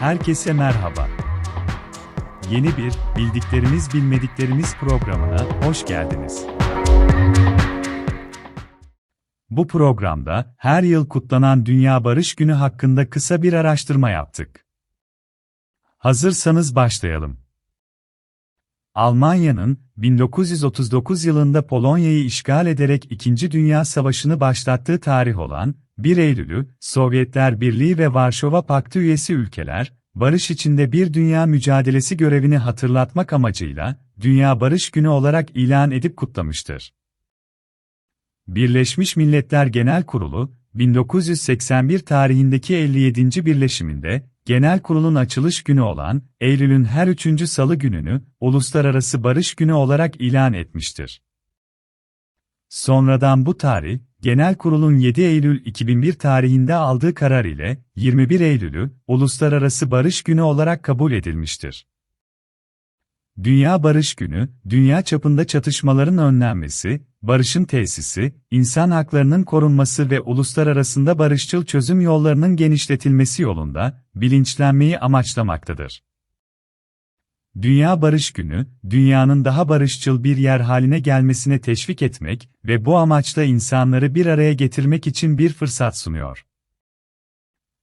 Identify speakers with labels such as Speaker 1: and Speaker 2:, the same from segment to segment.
Speaker 1: Herkese merhaba. Yeni bir Bildiklerimiz Bilmediklerimiz programına hoş geldiniz. Bu programda her yıl kutlanan Dünya Barış Günü hakkında kısa bir araştırma yaptık. Hazırsanız başlayalım. Almanya'nın 1939 yılında Polonya'yı işgal ederek İkinci Dünya Savaşı'nı başlattığı tarih olan 1 Eylül'ü Sovyetler Birliği ve Varşova Paktı üyesi ülkeler, barış içinde bir dünya mücadelesi görevini hatırlatmak amacıyla Dünya Barış Günü olarak ilan edip kutlamıştır. Birleşmiş Milletler Genel Kurulu, 1981 tarihindeki 57. birleşiminde, Genel Kurul'un açılış günü olan Eylül'ün her üçüncü salı gününü Uluslararası Barış Günü olarak ilan etmiştir. Sonradan bu tarih, Genel Kurul'un 7 Eylül 2001 tarihinde aldığı karar ile 21 Eylül'ü Uluslararası Barış Günü olarak kabul edilmiştir. Dünya Barış Günü, dünya çapında çatışmaların önlenmesi, barışın tesisi, insan haklarının korunması ve uluslararasında barışçıl çözüm yollarının genişletilmesi yolunda bilinçlenmeyi amaçlamaktadır. Dünya Barış Günü, dünyanın daha barışçıl bir yer haline gelmesine teşvik etmek ve bu amaçla insanları bir araya getirmek için bir fırsat sunuyor.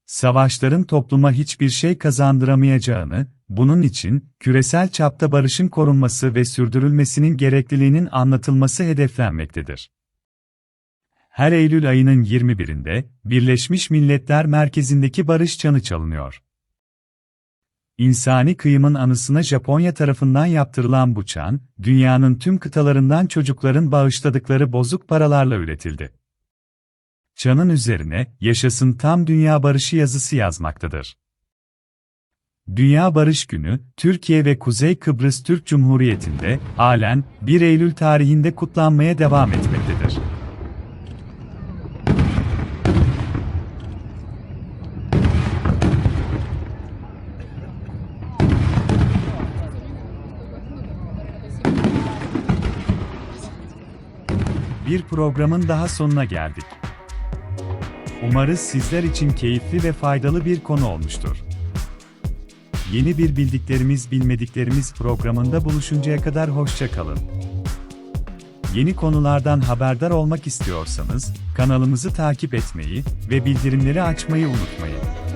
Speaker 1: Savaşların topluma hiçbir şey kazandıramayacağını, bunun için küresel çapta barışın korunması ve sürdürülmesinin gerekliliğinin anlatılması hedeflenmektedir. Her Eylül ayının 21'inde Birleşmiş Milletler Merkezi'ndeki barış çanı çalınıyor. İnsani kıyımın anısına Japonya tarafından yaptırılan bu çan, dünyanın tüm kıtalarından çocukların bağışladıkları bozuk paralarla üretildi. Çanın üzerine, yaşasın tam dünya barışı yazısı yazmaktadır. Dünya Barış Günü, Türkiye ve Kuzey Kıbrıs Türk Cumhuriyeti'nde, halen 1 Eylül tarihinde kutlanmaya devam etmektedir. Bir programın daha sonuna geldik. Umarız sizler için keyifli ve faydalı bir konu olmuştur. Yeni bir bildiklerimiz bilmediklerimiz programında buluşuncaya kadar hoşça kalın. Yeni konulardan haberdar olmak istiyorsanız kanalımızı takip etmeyi ve bildirimleri açmayı unutmayın.